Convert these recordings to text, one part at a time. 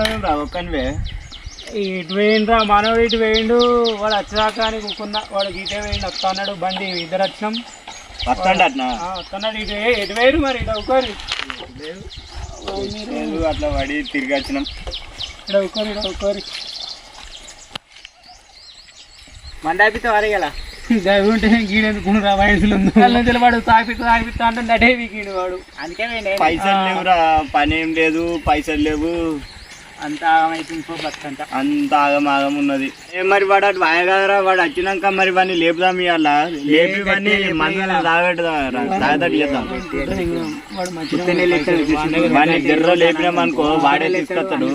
ఈడకున్నాను రా ఒక్కనివే ఇటు వేయండిరా మనోడు ఇటు వేయండు వాడు వచ్చాక అని కూకున్నా వాడు గీటే వేయండి వస్తా అన్నాడు బండి ఇద్దరు వచ్చినాం. వస్తాండి అట్నా? వస్తున్నాడు ఇటు ఎటు వేయరు మరి ఇటు లేదు అట్లా పడి తిరిగి వచ్చినాం. ఇటు ఒకరు ఇటు ఒకరు మండాపితే వరగల ఉంటే గీడెందుకు రా వయసులో వాడు తాగిపిట్టు తాగిపిట్టు అంటే అటే వీకిండు వాడు. అందుకే పైసలు లేవురా పని ఏం లేదు పైసలు లేవు. అంత అంత ఆగమాగం ఉన్నది. ఏ మరి వాడు అటు వాయ కదరా వాడు వచ్చినాక మరి వాడిని లేపుదాం ఇవాళ లేపి వాడిని మందులు తాగట్టుదా తాగదట్టు చేద్దాం. వాడిని లేపినాం అనుకో వాడే తీసుకొస్తాడు.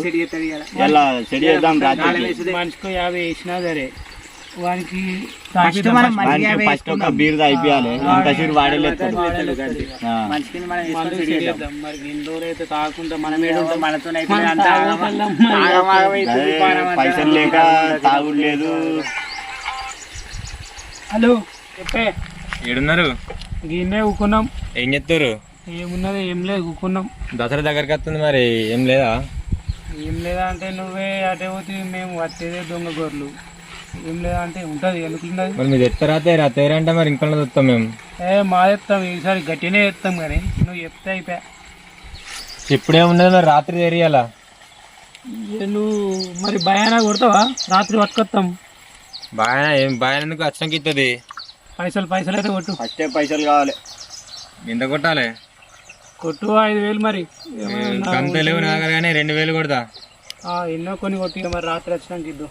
ఇలా చెడి చేద్దాం రాత్రి మనిషికి యాభై వేసినా సరే వానికి ఫస్ట్ మనం వానికి ఫస్ట్ ఒక బీర్ అయిపోయాలి ఇంకా సిరు వాడే లేస్తాడు ఆ. మంచికి మనం. మరి ఇన్ని రోజులు అయితే తాగకుండా మనం మనం ఏడుంటాం మనతో. పైసలు లేక హలో చెప్పే. ఏడున్నారు? గిన్నె ఊకున్నాం. ఏం చెప్తారు ఏమున్నది ఏం లేదు ఊకున్నాం. దసరా దగ్గరికి వస్తుంది మరి ఏం లేదా? ఏం లేదా అంటే నువ్వే అటే పోతే మేము వచ్చేదే దొంగ గొర్రెలు. ఏం లేదా అంటే ఉంటుంది. ఎందుకు ఉండదు మరి మీరు ఎత్తరా తేరా తేరా అంటే మరి ఇంకా వస్తాం మేము. ఏ మా చెప్తాం. ఈసారి గట్టినే చెప్తాం కానీ నువ్వు చెప్తే అయిపోయా. ఇప్పుడే ఉన్నది మరి రాత్రి తెరియాలా? నువ్వు మరి భయానా కొడతావా? రాత్రి పట్టుకొస్తాం. బాగా ఏం బాగా ఎందుకు వచ్చినాక ఇస్తుంది పైసలు పైసలు అయితే కొట్టు. ఫస్టే పైసలు కావాలి. ఎంత కొట్టాలి? కొట్టు ఐదు వేలు మరి. ఏమన్నా అంత లేవు నా దగ్గర కానీ రెండు వేలు కొడతా. ఆ, ఎన్నో కొన్ని కొట్టి మరి రాత్రి వచ్చినాక ఇద్దు.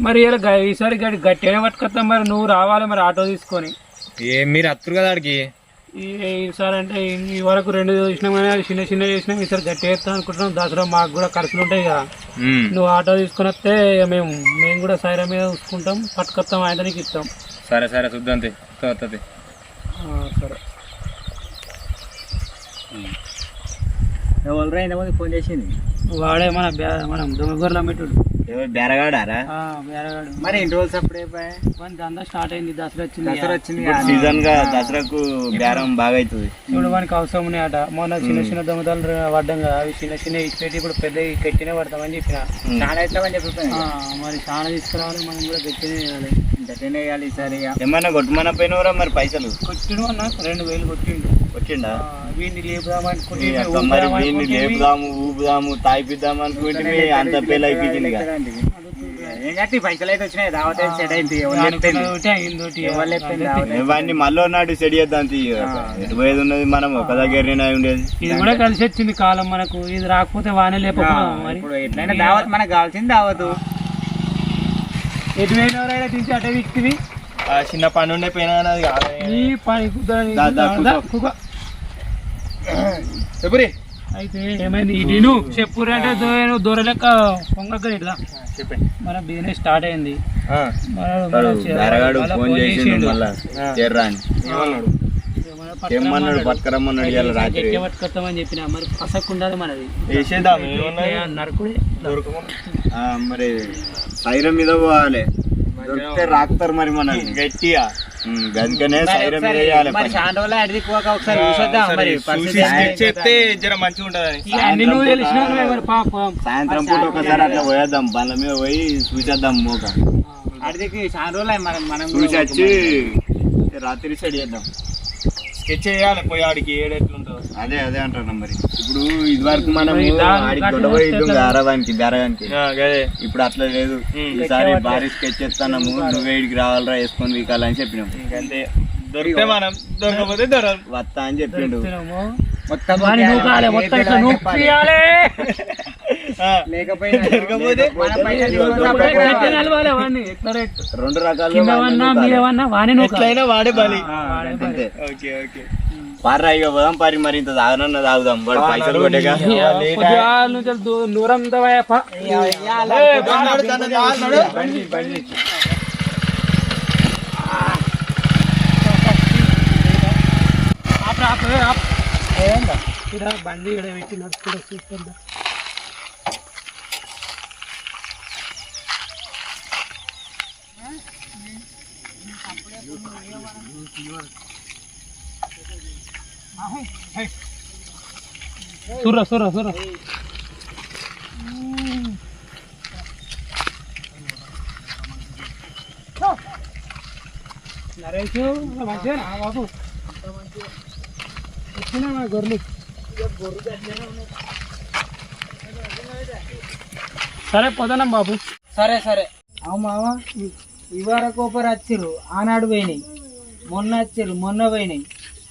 మరి ఇలా గ- ఈసారి గట్టి గట్టిగానే పట్టుకొస్తాం మరి నువ్వు రావాలి మరి ఆటో తీసుకొని. ఏ మీరు అత్తరు కదా ఆడికి? ఈసారి అంటే ఈ- వరకు రెండు చేసినాం కానీ చిన్న చిన్న చేసినాం ఈసారి గట్టి వేస్తాం అనుకుంటున్నాం. దసరా మాకు కూడా ఖర్చులు ఉంటాయి కదా. నువ్వు ఆటో తీసుకొని వస్తే ఇక మేము మేము కూడా సైరా మీద చూసుకుంటాం పట్టుకొస్తాం ఆయనకి ఇస్తాం. సరే సరే చూద్దాం. వస్తుంది ఆ, సరే. ఎవరు ఫోన్ చేసింది? వాడే మన మనం దొంగ గొర్రెల మెట్టుడు ఎవరు బెరగాడారా? ఆ, బేరగాడు. మరి ఎన్ని రోజులు అప్పుడే మన దందా స్టార్ట్ అయింది దసరా వచ్చింది దసరా వచ్చింది సీజన్గా దసరాకు బేరం బాగా అవుతుంది ఇప్పుడు మనకి అవసరం ఉన్నాయట. మొన్న చిన్న చిన్న దొంగతలు పడ్డం కదా. అవి చిన్న చిన్న ఇచ్చేటి ఇప్పుడు పెద్ద గట్టినే పడతామని చెప్పిన. చాలా ఇస్తామని ఆ, మరి చాలా తీసుకురావాలి మనం కూడా గట్టినే చేయాలి. గట్టినే వేయాలి ఈసారి ఇక. ఏమన్నా కొట్టమన్న పోయినవరా మరి పైసలు? కొట్టిడు అన్న. రెండు వేలు కొట్టిండు. వచ్చిండా? వీడిని లేపుదామనుకుంటే ఈ అక్క మరి వీడిని లేపుదాము ఊపుదాము తాయిపిద్దాము అనుకుంటే అంత పేలు అయిపోయింది ఇవన్నీ మళ్ళీ నాడు సెడి చేద్దాం తీ. ఎటు పోయేది ఉన్నది మనం? ఒక దగ్గరనే ఉండేది. ఇది కూడా కలిసి వచ్చింది కాలం మనకు. ఇది రాకపోతే వానే లేకపోతే మరి? ఇప్పుడు ఎట్లయినా దావత్ మనకు కావాల్సింది దావతు. ఎటు ఎవరైనా తింటే అటే విక్తివి చిన్న పని ఉండే పోయినా అది కాదు చెప్పురి అయితే ఏమైంది? చెప్పురు అంటే దూర- దూర లెక్క పొంగక ఇట్లా. మన బిజినెస్ స్టార్ట్ అయింది. ఫోన్ చేసిండు. మళ్ళా చేర్రా అని. ఏమన్నాడు? పట్టుకురమ్మన్నాడు. ఇవాళ రాత్రి. పట్టుకొస్తామని చెప్పిన మరి పసక్కు ఉండాలి మనది వేసేద్దాం ఏ నరకుడే ఆ, మరి సైరం మీద పోవాలి. దొరికితే రాకుతారు మరి మన గట్టిగా సైరం వేయాలి మరి రోజులు అడిగి పోక ఒకసారి చూసొద్దాం మరి? చెప్తే జర మంచిగా ఉంటదని. సాయంత్రం పూట ఒకసారి అట్లా పోయేద్దాం. బండ్ల మీద పోయి చూసేద్దాం మోక. అడిగి మనం మనం చూసి వచ్చి రాత్రి సెట్ చేద్దాం. చేయాలి పోయి ఆడికి ఏడెట్లుంటుందో. అదే అదే అంటున్నాం మరి. ఇప్పుడు ఇది వరకు మనం ఆడికి గొడవ ఇప్పుడు అట్లా లేదు. ఈసారి భారీ స్కెచ్ చేస్తాము నువ్వే ఇడికి రావాలరా వేసుకొని వీకాలని చెప్పినాం ఇంకంతే దొరికితే మనం దొరకకపోతే దొరకదు వస్తా అని చెప్పిండు. మొత్తం రెండు రకాలు వాడే బలి. పార్రా ఇక పోదాం పారి మరి ఇంత తాగనన్న తాగుదాం. వాడు పైసలు కొట్టేగా. బండి ఇక్కడ పెట్టి నడుచుకుంటూ చూస్తుందా Surra, surra, surra. బాబు. నా సరే పోదాం బాబు. సరే సరే. అవు మావా ఇవార ఒకరు వచ్చిర్రు ఆనాడు పోయినాయి. మొన్న వచ్చిర్రు మొన్న పోయినాయి.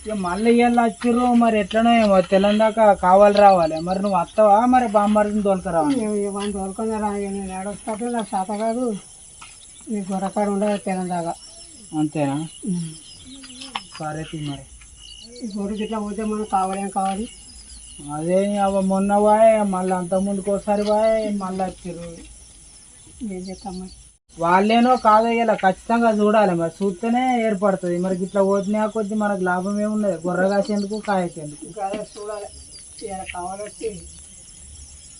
ఇక మళ్ళీ ఇవాళ వచ్చిర్రు మరి ఎట్లనో ఏమో తెలంగాక కావాలి రావాలి. మరి నువ్వు వస్తావా మరి బామ్మరిని తోలుకరావా? వాళ్ళు తోలుకొని రా ఇక నేను ఏడొస్తాడు నాకు శాత కాదు. నీ గొర్రకాడు ఉండదు తెలంగాణ అంతేనా? సరే మరి. ఈ గొర్రెకి ఇట్లా పోతే మనకు కావాలేం కావాలి? అదే అవ మొన్న బాయ్ మళ్ళీ అంత ముందుకు ఒకసారి బాయ్ మళ్ళీ వచ్చిర్రు. ఏం చేస్తాం మరి? వాళ్ళేనో కాదో ఇలా ఖచ్చితంగా చూడాలి మరి. చూస్తేనే ఏర్పడుతుంది. మరి ఇట్లా పోతున్నా కొద్ది మనకు లాభం ఏమున్నది గొర్రె కాసేందుకు కాయకేందుకు. చూడాలి.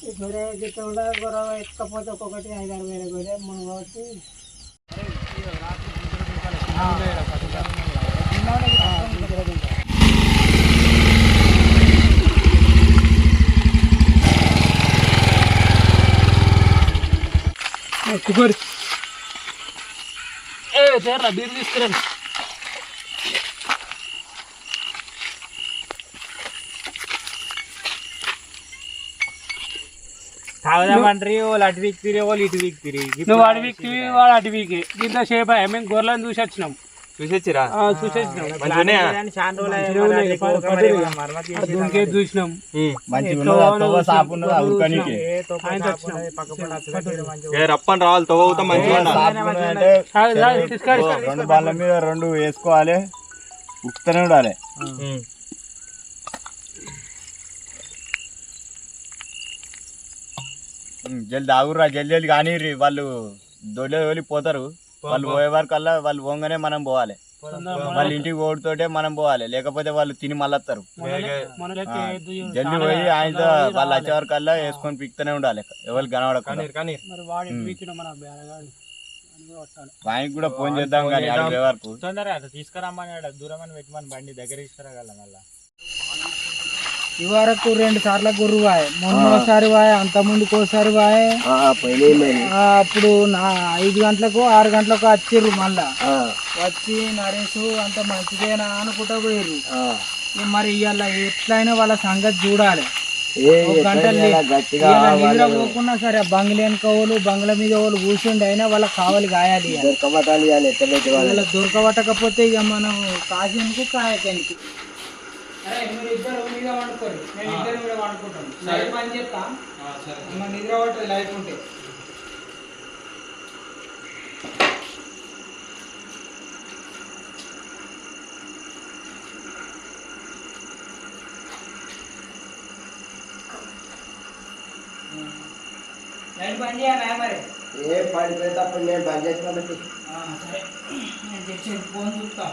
ఈ గొర్రె గిట్ట ఉండదు గొర్రె ఎక్కకపోతే ఒక్కొక్కటి ఐదు ఆరు వేల గొర్రె మనం కాబట్టి. కుబరి ఏ తేరా బీరు తీసుకురండి. తాగుదామంటారు వాళ్ళు అటు వీక్తిరి వాళ్ళు ఇటు వీక్తిరి నువ్వు అడవికి వాడు అడవికి దీంట్లో షేప్ అయ్యా. మేము గొర్రెలను చూసి వచ్చినాం. చూసొచ్చిరా చూసినాం. రప్పని రావాలి తవ్వుతా మంచిగా రెండు బాళ్ళ మీద రెండు వేసుకోవాలి. ఉక్కుతూనే ఉండాలి. జల్ది ఆగుర్రా జల్ది జల్ది కానీ వాళ్ళు దొడ్లే పోతారు. వాళ్ళు పోయే వరకల్లా వాళ్ళు పోగానే మనం పోవాలి. వాళ్ళ ఇంటికి ఓడితోటే మనం పోవాలి. లేకపోతే వాళ్ళు తిని మళ్ళీ వస్తారు మన లెక్క ఏది జల్ది పోయి ఆయనతో వాళ్ళు వచ్చే వరకల్లా వేసుకొని పిక్తూనే ఉండాలి. ఎవరు కనబడకుండా. ఆయనకి కూడా ఫోన్ చేద్దాం కానీ వరకు. తొందరగా తీసుకురమ్మని దూరం అని పెట్టమని బండి దగ్గర తీసుకురాగల మళ్ళా. ఇవరకు రెండు సార్లు గుర్రు వాయ్. మొన్నోసారి వాయ్ అంత ముందుకు ఒకసారి వాయ్. అప్పుడు నా ఐదు గంటలకు ఆరు గంటలకు వచ్చిర్రు మళ్ళా. వచ్చి నరేష్ అంత మంచిదేనా అనుకుంటా పోయిర్రు. మరి ఇవాళ ఎట్లయినా వాళ్ళ సంగతి చూడాలి. నిద్ర పోకున్నా సరే ఆ బంగ్లా వెనక వాళ్ళు బంగ్లా మీద వాళ్ళు కూర్చుండి అయినా వాళ్ళకి కావాలి గాయాలి ఇవాళ దొరకబట్టకపోతే ఇక మనం కాసేందుకు కాయకెందుకు అరే మీరు ఇద్దరు మీద వండుకోరు నేను ఇద్దరు మీద వండుకుంటాను. లైట్ పని చెప్తా మన నిద్ర పట్టదు లైట్ ఉంటే. లైట్ పని చేయాలి మరి? ఏ పడిపోయేటప్పుడు నేను బంద్ చేసుకోబట్టి ఆ, సరే. నేను తెచ్చి ఫోన్ చూస్తా.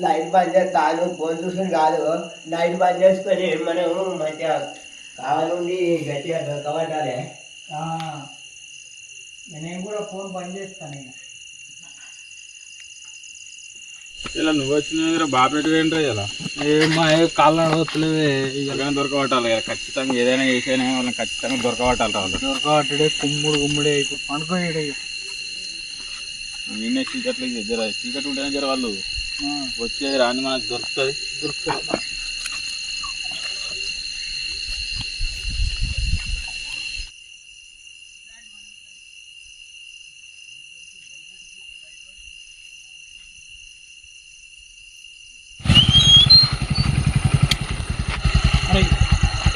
లైట్ బంద్ చేస్తాను ఫోన్ చూసుకుని కాదు. లైట్ బంద్ చేసుకొని మనం మంచిగా కావాలండి గట్టిగా దొరకబట్టాలి ఆ, నేను కూడా ఫోన్ బంద్ చేస్తాను ఇలా నువ్వు వచ్చిన బాపేట ఏంట్రా ఇలా మా కాళ్ళు నడవట్లేదే ఇలా దొరకబట్టాలి కదా ఖచ్చితంగా ఏదైనా చేసైనా వాళ్ళని ఖచ్చితంగా దొరకబట్టాలి రా వాళ్ళు దొరకబట్టుడే కుమ్ముడు కుమ్ముడే ఇప్పుడు పనుకోయాడు ఇక నిన్నే చీకట్లు జర చీకటి ఉంటేనే జర వాళ్ళు వచ్చేది రాని మనకు దొరుకుతుంది. దొరుకుతుంది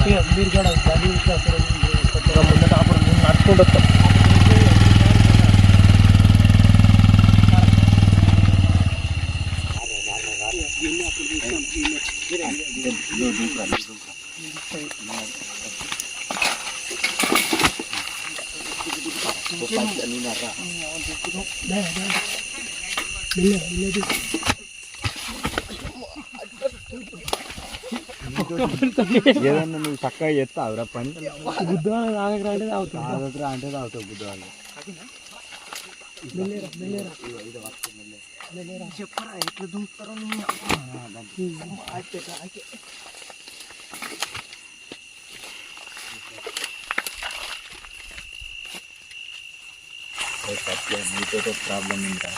ఇక మీరు కూడా బండి తీసుకొస్తారు. చక్కగా చేస్తావురా పని గుద్దాలు తాగకరాంటే తాగుతాం తాగదురా అంటే తాగుతావు బుద్ధవాళ్ళు మీతో ప్రాబ్లం ఇంకా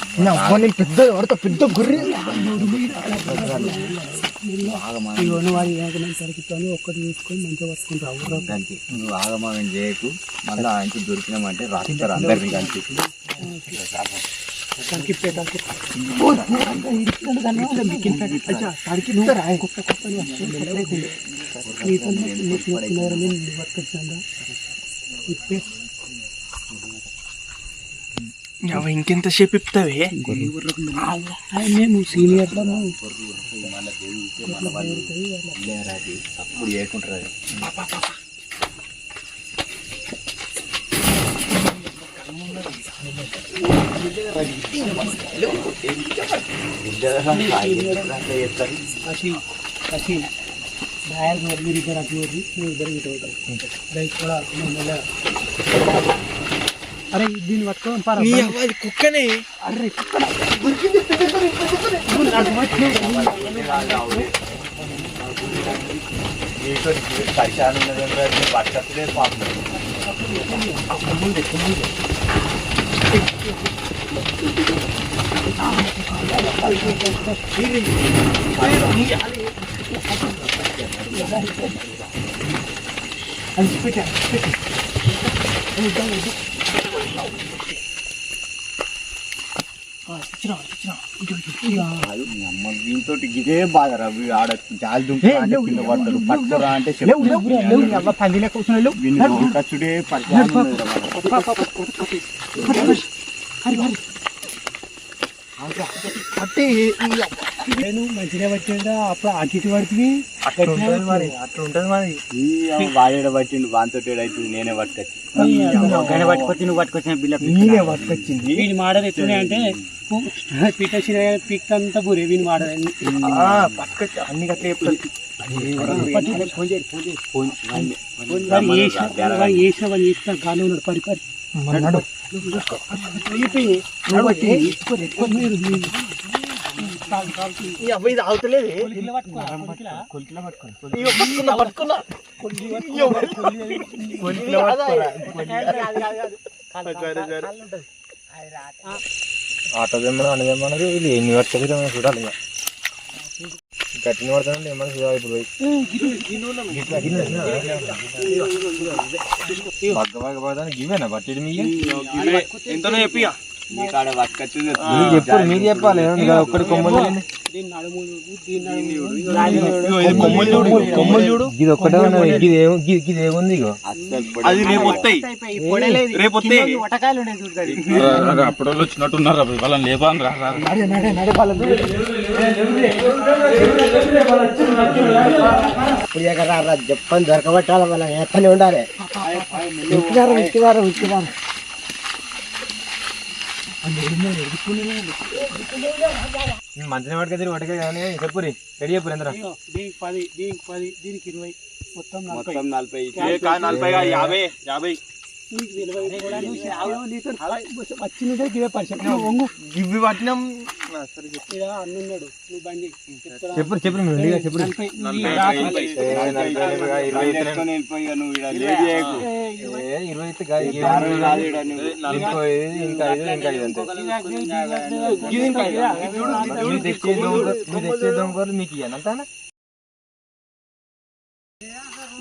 పెద్ద ఎవరితో పెద్ద గుర్రి. ఒక్కటి తీసుకొని మంచిగా పట్టుకుంటావు దానికి నువ్వు ఆగమాగం చేయకు. మళ్ళీ ఆయనకి దొరికినామంటే రాస్తారు అందరినీ కలిసి. అది. కసి కసి బాయర్ మీరు ఇద్దరు అటు ఊరి మీరు ఇద్దరు ఇటు అవుతారు రైట్ కూడా మేము మెల్లగా. అరే దీన్ని పట్టుకోని పారా కుక్కనే. అరే మీతో పరిచయం ఉన్నది పట్టలే పాపం అమ్మ దీంతో ఇదే బాధ ఆడ జాలి పడతారు అంటే పందిలే కూర్చున్నాడు ఖర్చుడే నేను మంచిగా వచ్చిందా అప్పుడు అటు ఇటు పడుతుంది మరి అట్లా ఉంటది మరి. వాడేడ పట్టిండు అవుతుంది నేనే పట్టుకొచ్చి పట్టుకొచ్చి నువ్వు పట్టుకొచ్చిన బిల్ల నేనే పట్టుకొచ్చింది. వీని మాడలు ఎట్లున్నాయి అంటే పిట్టసిన పిక్ అంతా బురే వీని మాడలు ఆ, పట్టుకొచ్చి అన్ని గట్ల చెప్తారు. ఫోన్ చేయండి ఫోన్ చేయండి వాడు వేసిన వాడు వేసిన వాడు వేసిన గాలి ఉన్నాడు పరి పరి ఈ అబ్బాయి ఇది పట్టుకోండి పట్టుకున్నా పట్టుకున్నా. ఆటో తెమ్మని అన్న తెమ్మన్నారు వీళ్ళు ఎన్ని పడుతుంది మేము చూడాలి ఇక. గట్టిన పడుతుంది ఏమన్నా చూడాలి ఇప్పుడు బగ్గ బగ్గ పడతాను ఇవేనా బట్టేది మీ ఎంతనో చెప్పి మీరు చెప్పాలి కొమ్మలు కొమ్మలు చూడు. కొమ్మలు చూడు ఇది ఒక్కటే ఉన్నది. ఇది ఏమో ఇది ఏముంది ఇగో? అది రేపు వస్తాయి. రేపు వస్తాయి. అప్పుడు వాళ్ళు వచ్చినట్టున్నారు. వాళ్ళని లేపాను రా రా. ఇప్పుడు చెప్పని దొరకబట్టాలి మనం ఉండాలి. మంచిగా పట్టుకెళ్ళి పట్టుకే కానీ చెప్పురి రెడీ చెప్పు ఇదిగో, దీనికి పది దీనికి పది దీనికి ఇరవై మొత్తం నలభై. మొత్తం నలభై. నలభై యాభై యాభై. నీకు ఇరవై ఇవి పట్టినాం అన్నున్నాడు నువ్వు బండి చెప్పు చెప్పు చెప్పు ఇరవై మీకు ఇవ్వను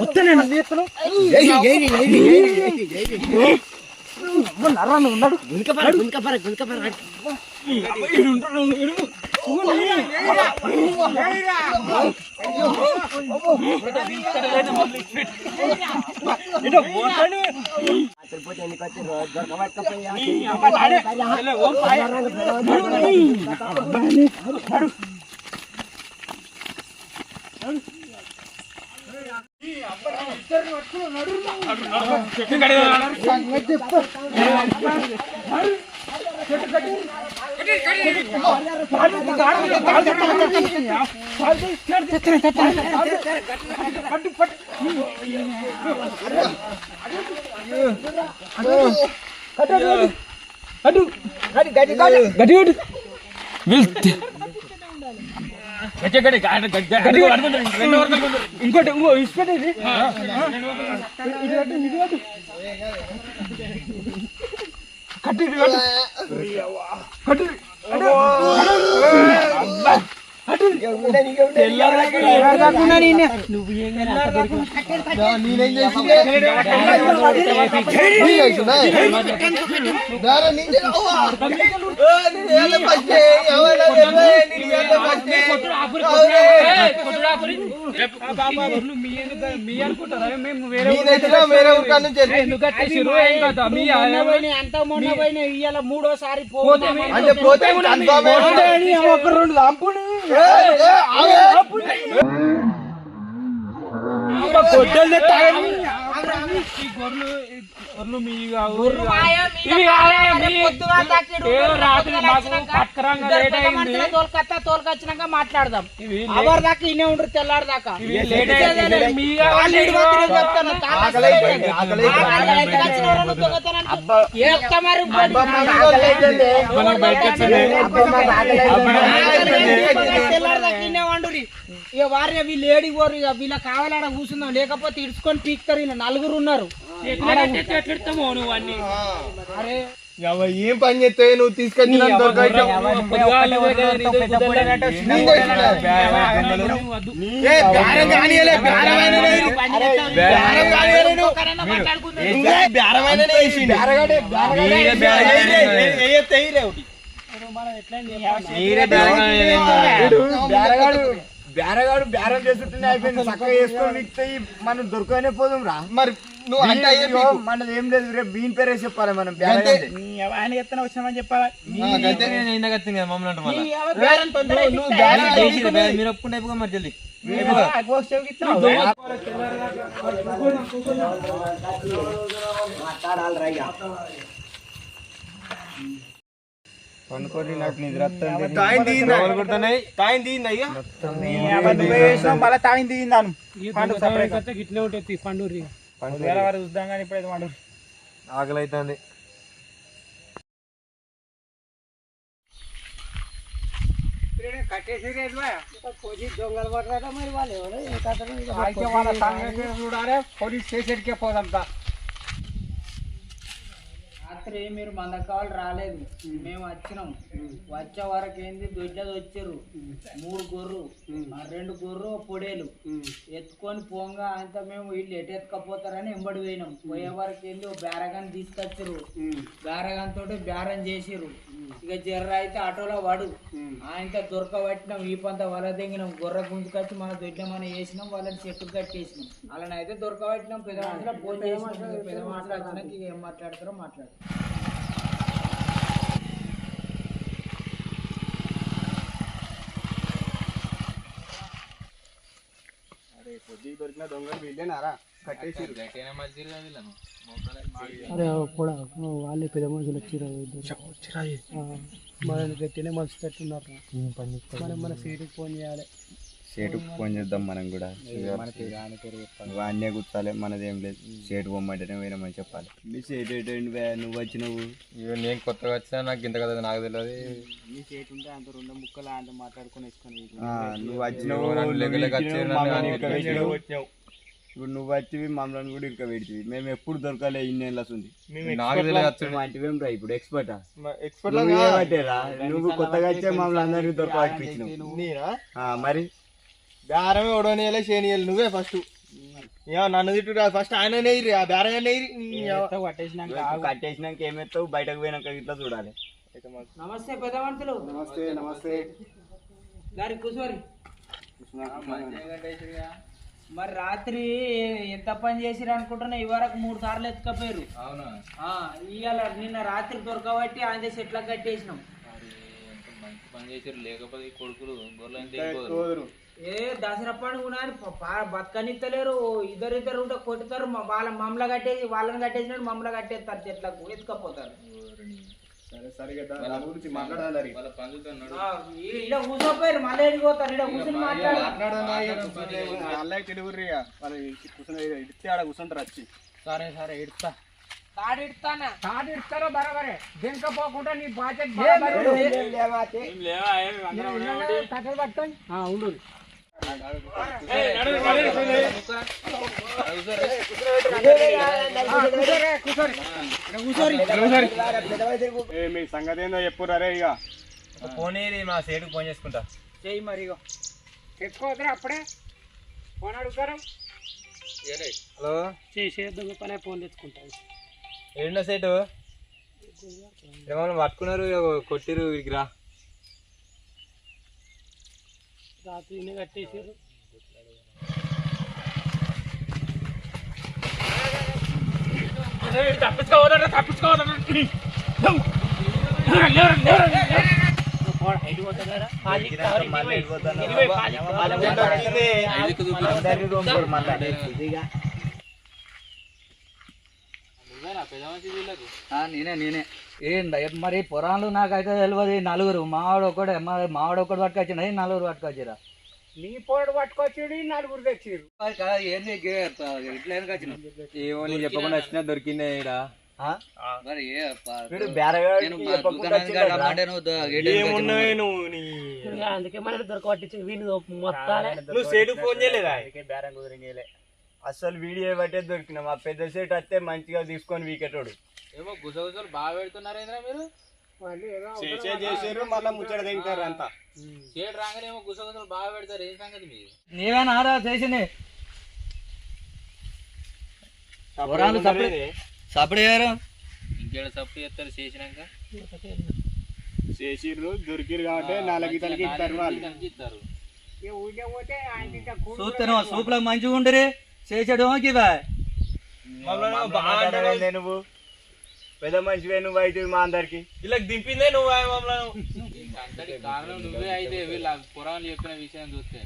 వస్తానండి నర్రాన్ని ఉన్నాడు గుంకపర గుంకపర గుంకపర తిరుపతి ఎన్నికొచ్చి గడి గడి గడి గడి మీరంటే కానీ నేను ఇరవై ఇస్తాను ఇంకోటి ఇంకో ఇష్టపెట్టేది మీ అనుకుంటారా మేము వేరే ఎందుకు కట్టేసిర్రు? ఏం కదా మీ అంత మొన్న పోయినా ఇవాళ మూడోసారి అంటే పోతే ఒక రెండు లంపుని గొర్రెలు గొర్రెలు మీ రాత్రి మాకు పక్కరంగా లేట్ అయింది. తోలుకత్తా తోలుకొచ్చినాక మాట్లాడదాం. అవర్ దాకా ఇన్నే ఉండరు తెల్లారి దాకా. ఇవి లేట్ చెప్తాను. ఇక వారి వీళ్ళు ఏడికి పోరు ఇక వీళ్ళ కావాలడ కూర్చుందాం లేకపోతే ఇడుచుకొని పీక్తారు ఈయన నలుగురు ఉన్నారు నువ్వు ఏం పని చేస్తే నువ్వు వేసిండు బేరగాడు బేరగాడు బేరం చేస్తుంటే అయిపోయింది. చక్కగా వేసుకొని విక్తే మనం దొరకనే పోదాం రా. మరి నువ్వు అంటే అయ్యే మనది ఏం లేదు రేపు వీన్ పేరే చెప్పాలి మనం. ఆయన ఎత్తన వచ్చినామని చెప్పాలా? ఆ, గంతే. నీ ఎవరు బేరం తొందర నువ్వు బేరం పండుకొని నాకు నిద్ర వస్తుంది. తాయిన్ తీయిందా? తాయిన్ తీయిందా ఇక? ఈ దొంగతనం కడితే గిట్లే ఉంటుంది పండు ఆకలి అవుతుంది దొంగలు పడరా మరి వాళ్ళు ఎవరు? ఇక పోలీస్ స్టేషన్కే పోదాంతా రాత్రి మీరు మందకాలు రాలేదు. మేము వచ్చినాం. వచ్చే వరకు ఏంది? దొడ్డది వచ్చారు. మూడు గొర్రు రెండు గొర్రు పొడేలు. ఎత్తుకొని పోంగా అంత మేము వీళ్ళు ఎటు ఎత్తుకపోతారని ఎంబడి పోయినాం. పోయే వరకు ఏంది? ఓ బేరగాన్ని తీసుకొచ్చారు. బేరగాన్ తోటి బేరం చేసిరు ఇక జర్ర అయితే ఆటోలో పడు ఆయనతో దొరకబట్టినాం ఈ పంత వల దిగినాం గొర్రె గుంజుకొచ్చి మన దొడ్డ మనం వేసినాం వాళ్ళని చెట్టు కట్టేసినాం. వాళ్ళని అయితే దొరకబట్టినాం పెద్ద మనుషులు ఫోన్ చేసినాం పెద్ద మాట్లాడుతున్నాం ఇక ఏం మాట్లాడతారో మాట్లాడు. అరే కూడా వాళ్ళే పెద్ద మనుషులు వచ్చిరాయి మనల్ని గట్టినే మనిషి తట్టున్నారు మనం మన సీటుకి ఫోన్ చేయాలి. షేటుకు ఫోన్ చేద్దాం మనం కూడా. అన్నే కూర్చోాలి మనది ఏం లేదు. షేటు పొమ్మంటేనే పోయినామని చెప్పాలి. మీ షేట్ ఏంటండి బే, నువ్వు వచ్చినావు. నేను కొత్తగా వచ్చినా నాకు ఇంత కదా నాకు తెలియదు. నీ చేతి ఉంటే అంత రెండు ముక్కలు అంత మాట్లాడుకొని వేసుకొని నువ్వు వచ్చినావు ఇప్పుడు నువ్వు వచ్చివి మమ్మల్ని కూడా ఇరక పెడితివి మేము ఎప్పుడు దొరకలే ఉంది నువ్వు అంటివేం రా ఇప్పుడు ఎక్స్పర్టా ఎక్స్పర్ట్ నువ్వు ఏమంటేరా? నువ్వు కొత్తగా వచ్చే మమ్మల్ని అందరికీ నీరా మరి? బేరమే ఓడనియలే చేయనియాలి నువ్వే ఫస్ట్ నన్ను తిట్టు ఫస్ట్ ఆయన నెయ్యి ఆ బేరంగా నెయ్యి కట్టేసినాక ఏమెత్తావు బయటకు పోయినాక ఇట్లా చూడాలి. నమస్తే పెద్ద మనుషులు నమస్తే నమస్తే. గారి కూర్చోరి. మరి రాత్రి ఎంత పని చేసిరు అనుకుంటున్నా ఇవరకు మూడు సార్లు ఎత్తుకపోయారు అవునా? ఆ, ఇవాళ నిన్న రాత్రి దొరకబట్టి ఆయన చెట్ల కట్టేసినాం? మంచి పని చేసారు లేకపోతే కొడుకులు గొర్రెలు ఏ దసరా పండుగ నాడు బతకనిత్తలేరు. ఇద్దరిద్దరు ఉంటే కొట్టుతారు. మా- వాళ్ళ మమ్మల కట్టేసి వాళ్ళని కట్టేసినట్టు మమ్మల్ని కట్టేస్తారు. చెట్లకు ఎత్తుకపోతారు. సరే సరిగా దాని గురించి మాట్లాడాలి వాళ్ళ నడు. ఇక్కడ కూర్చోపోయారు మళ్ళీ ఎడిగిపోతారు ఇక్కడ కూర్చొని మాట్లాడాలి అల్లకి తెలుగురి వాళ్ళు కూర్చొని ఇడితే ఆడ కూర్చుంటారు వచ్చి సరే సరే ఇడతా దింకపోకుండా నీ బాధ్యత మీ సంగతి ఏందో చెప్పురా ఇక పోనీ మా సేటుకు ఫోన్ చేసుకుంటా. చెయ్యి మరి ఇగో. తెచ్చుకోవద్దురా అప్పుడే? ఫోన్ అడుగుతారు? హలో? చేసేద్దాం పనే ఫోన్ తెచ్చుకుంటాను ఏంటో సేటు? ఏమన్నా పట్టుకున్నారు కొట్టిరు వీరికి రా. రాత్రి కట్టేసారు తప్పించుకోవాలన్నా తప్పించుకోవాలన్నా. నేనే నేనే. ఏం మరి పొరాలు నాకైతే తెలియదు నలుగురు మావాడు ఒకడే మా- మావాడు ఒకటి పట్టుకొచ్చిన ఈ నలుగురు పట్టుకొచ్చిరా? నీ పోడు పట్టుకొచ్చి నలుగురు తెచ్చిరు. ఏంది ఇట్లా చెప్పకుండా వచ్చినా దొరికిందే అందుకే మన దొరకబట్టి నువ్వు సేటు ఫోన్ చేయలేదా? బేరం అసలు వీడియో బట్టే దొరికిన. మా పెద్ద సెట్ వస్తే మంచిగా తీసుకొని వీకెటోడు. ఏమో గుసగుసలు బాగా పెడుతున్నారేంద్రా మీరు? చేసే చేసారు మళ్ళీ ముచ్చట దిగుతారు అంతా. చేడు రాగానే ఏమో గుసగుసలు బాగా పెడతారు ఏం సంగతి నీవేనారా చేసింది. ఇంకేడ చేస్తారు చేసినాక? చేసిర్రు దొరికిరు కాబట్టి నాలుగు ఇస్తారు వాళ్ళు. చూస్తాను సూపులకు మంచిగా ఉండరు చేసాడు నువ్వు. పెద్ద మనిషివే నువ్వు అయితే మా అందరికి. ఇలా దింపిందే నువ్వు మమ్మల్ని కారణం నువ్వే అయితే వీళ్ళ పురాణాలు చెప్పిన విషయం చూస్తే.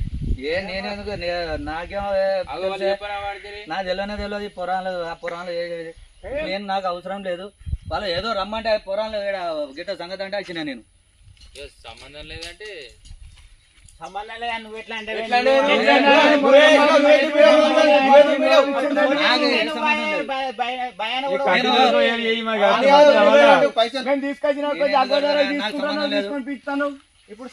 ఏ నేనెందుకు నే- నాకేం ఏ అగో వాళ్ళు తెలుసే? చెప్పిన వాడితే నాకు తెలియనే తెలియదు ఈ పురాణాలు ఆ పురాణాలు నేను నాకు అవసరం లేదు. వాళ్ళు ఏదో రమ్మంటే ఆ పురాణాలు గిట్ట సంగతి అంటే వచ్చిన నేను. ఏ సంబంధం లేదంటే నువ్వు ఎట్లా అంటే తీసుకొచ్చిన లేదు. ఇప్పుడు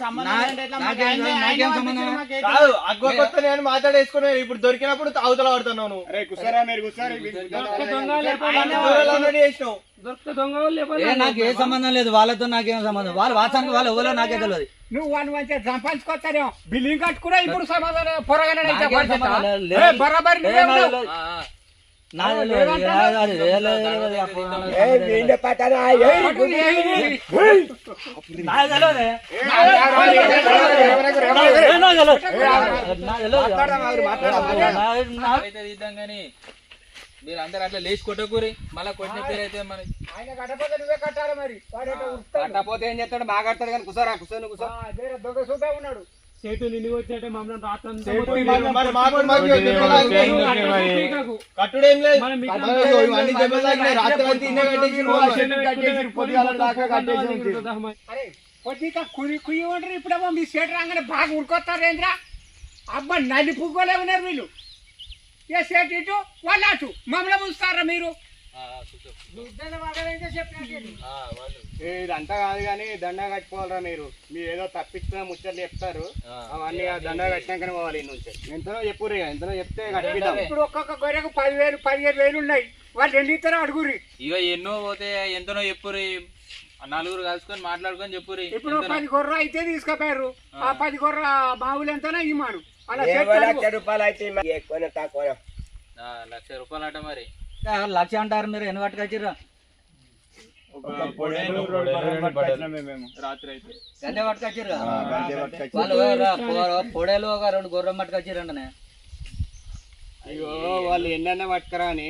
కాదు అగ్గో కొత్త నేను మాట్లాడేసుకున్నా ఇప్పుడు దొరికినప్పుడు అవతల పడుతున్నావు నువ్వు. అరే కుసారా మీరు కుసారి చేసినావు. దొరికితే దొంగ నాకు ఏ సంబంధం లేదు. వాళ్ళతో నాకేం సంబంధం? వాళ్ళు వాసానికి వాళ్ళు ఎవరో నాకే తెలియదు నువ్వు వాడిని మంచిగా సంపాదించుకొస్తారేమో. బిల్డింగ్ కట్టుకున్నా ఇప్పుడు సమాధానం పొరగానే. బరాబర్ మీరు అందరు అట్లా లేచి కొట్టకూరి. మళ్ళీ కొట్టిన పేరు అయితే మనకి ఆయన కట్టపోతే నువ్వే కట్టాలి మరి. కట్టపోతే ఏం చేస్తాడు? బాగా కడతాడు కానీ కుసారా కుసాను కుసా ఆ, వేరే దొంగ చూద్దా ఉన్నాడు. సేటు నిన్ను వచ్చేటే మమ్మల్ని రాత్రంతా మరి మాకు మాకు దెబ్బలు తాకినాయి. కట్టుడేం లేదు. మనం మీకు మనం ఇవన్నీ దెబ్బలు తాకినాయి. రాత్రి అంతా ఇన్నే కట్టేసి అరే కొద్దిగా కుయ్యి కుయ్యి ఉంటారు ఇప్పుడేమో మీ సేటు రాగానే బాగా ఉరుకొస్తారు ఏంద్రా అబ్బా నల్లి పువ్వులే ఉన్నారు వీళ్ళు. ఏ సేటు ఇటు? వాళ్ళు అటు. మమ్మల్ని ముంచుతారా మీరు? ఇదంతా కాదు కానీ దండ కట్టుకోవాలరా మీరు. మీరు ఏదో తప్పించిన ముచ్చట్లు చెప్తారు. ఆ. అవన్నీ ఆ దండ కట్టినాకనే పోవాలి నుంచి. ఎంతనో చెప్పుర్రి ఎంతనో చెప్తే కట్టిద్దాం ఇప్పుడు ఒక్కొక్క గొర్రెకు పదివేలు పదిహేను వేలు ఉన్నాయి. వాళ్ళు ఎన్ని ఇస్తారో అడుగురి ఇక ఎన్నో పోతే ఎంతనో చెప్పురి నలుగురు కలుసుకొని మాట్లాడుకొని చెప్పురి ఇప్పుడు. పది గొర్రె అయితే తీసుకుపోయారు. ఆ. పది గొర్రె మామూలు ఎంతనో ఇమ్మాను. అలా రూపాయలు అయితే ఎక్కువ తక్కువ ఆ, లక్ష రూపాయలు అట మరి. లక్ష అంటారు మీరు ఎన్ని పట్టుకొచ్చిర్రా రాత్రి అయితే. గంటే పట్టుకొచ్చిర్రా వాళ్ళు పొడేలు ఒక రెండు గుర్రం పట్టుకొచ్చిరండి ఇగో వాళ్ళు ఎన్నైనా పట్టుకరా అని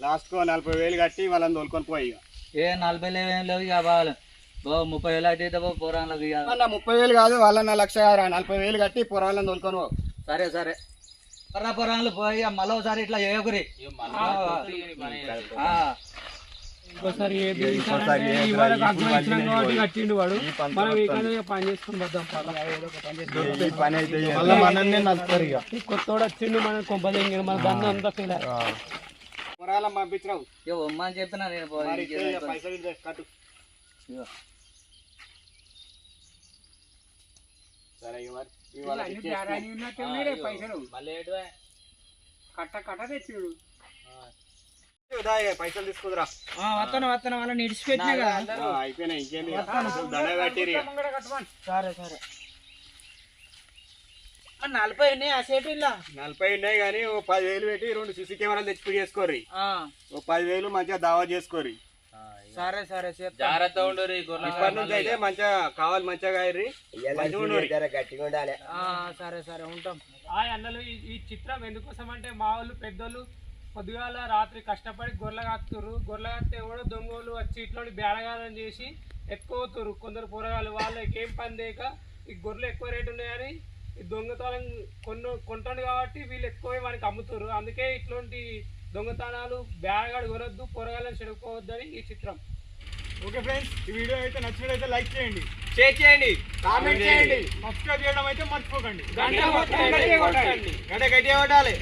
లాస్ట్ కో నలభై వేలు కట్టి వాళ్ళని తోలుకొని పోయి ఏ నలభై ఏం లేవు ఇక వాళ్ళు. ముప్పై వేలు అయితే బో పోరాళ్ళకి ఇక అన్న ముప్పై వేలు కాదు వాళ్ళన్న లక్ష నలభై వేలు కట్టి పొరాలను తోలుకొని పో. సరే సరే. పొరా పొరాలు పోయి మళ్ళీ ఒకసారి ఇట్లా చేయకురి. ఇంకోసారి. కట్టిండు వాడు. మనం. ఇక్కడ పని చేసుకుని వద్దాం పని అయితే మళ్ళీ మనన్నే నలుపుతారు ఇక కొత్తోడు వచ్చిండు మన కొంపదెంగిన మన దంద అంతా ఫీల్ పొరాల పంపించినావు. చెప్పిన నేను ఇక పైసలు కట్టు. సరే పైసలు కట్ట కట్ట తెచ్చిడు పైసలు తీసుకుందిరా. వస్తాను వస్తాను వాళ్ళని ఇడిచిపెట్టినా కదా. అయిపోయినాయి ఇంకేంది దండ కట్టిరి సరే సరే. నలభై ఉన్నాయి ఆ నలభై ఉన్నాయి కానీ ఓ పదివేలు పెట్టి రెండు సీసీ కెమెరాలు తెచ్చి చేసుకోర్రి. ఓ పదివేలు మంచిగా దావా చేసుకోర్రి. సరే సరే జాగ్రత్త ఉండరు ఈ గొర్రెల ఇప్పటి నుంచి అయితే మంచిగా కావాలి మంచిగా గట్టిగా ఉండాలి. ఆ, సరే సరే ఉంటాం. హాయ్ అన్నలు ఈ- చిత్రం ఎందుకోసం అంటే మా వాళ్ళు పెద్దోళ్ళు పొద్దుగాల రాత్రి కష్టపడి గొర్రెలు కాస్తుర్రు గొర్రెలు కాస్తే ఎవడో దొంగలు వచ్చి ఇట్లా బేడగాలం చేసి ఎత్తుకోతుర్రు కొందరు పొరగాలు వాళ్ళకి ఏం పని లేక ఈ గొర్రెలు ఎక్కువ రేటు ఉన్నాయని ఈ దొంగతనం కొను కొంటాడు కాబట్టి వీళ్ళు ఎక్కువ వానికి అమ్ముతారు అందుకే ఇట్లాంటి దొంగతనాలు బేడగాడు కొనొద్దు పొరగాలను చెడుకోవద్దని ఈ చిత్రం. ఓకే ఫ్రెండ్స్ ఈ వీడియో అయితే నచ్చినట్లయితే లైక్ చేయండి. షేర్ చేయండి. కామెంట్ చేయండి. సబ్స్క్రైబ్ చేయడం అయితే మర్చిపోకండి. గంట గట్టిగా కొట్టాలి.